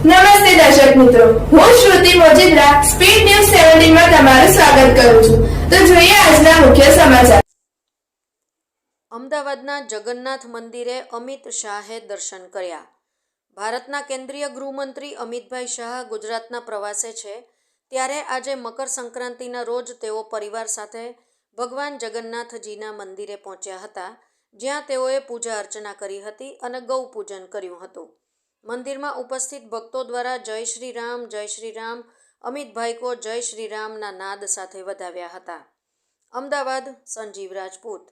નમસ્તે દર્શક મિત્રો. હું શ્રુતિ મોજીદ્રા સ્પીડ ન્યૂઝ સેવન્ટીનમાં તમારું સ્વાગત કરું છું. તો જોઈએ આજના મુખ્ય સમાચાર. અમદાવાદના જગન્નાથ મંદિરે અમિત શાહે દર્શન કર્યા. ભારતના કેન્દ્રીય ગૃહમંત્રી અમિતભાઈ શાહ ગુજરાતના પ્રવાસે છે. ત્યારે આજે મકર સંક્રાંતિના રોજ તેઓ પરિવાર સાથે ભગવાન જગન્નાથજીના મંદિરે પહોંચ્યા હતા, જ્યાં તેઓએ પૂજા અર્ચના કરી હતી અને ગૌ પૂજન કર્યું હતું. મંદિરમાં ઉપસ્થિત ભક્તો દ્વારા જય શ્રી રામ, જય શ્રી રામ, અમિત ભાઈકો જય શ્રી રામના નાદ સાથે વધાવ્યા હતા. અમદાવાદ, સંજીવ રાજપૂત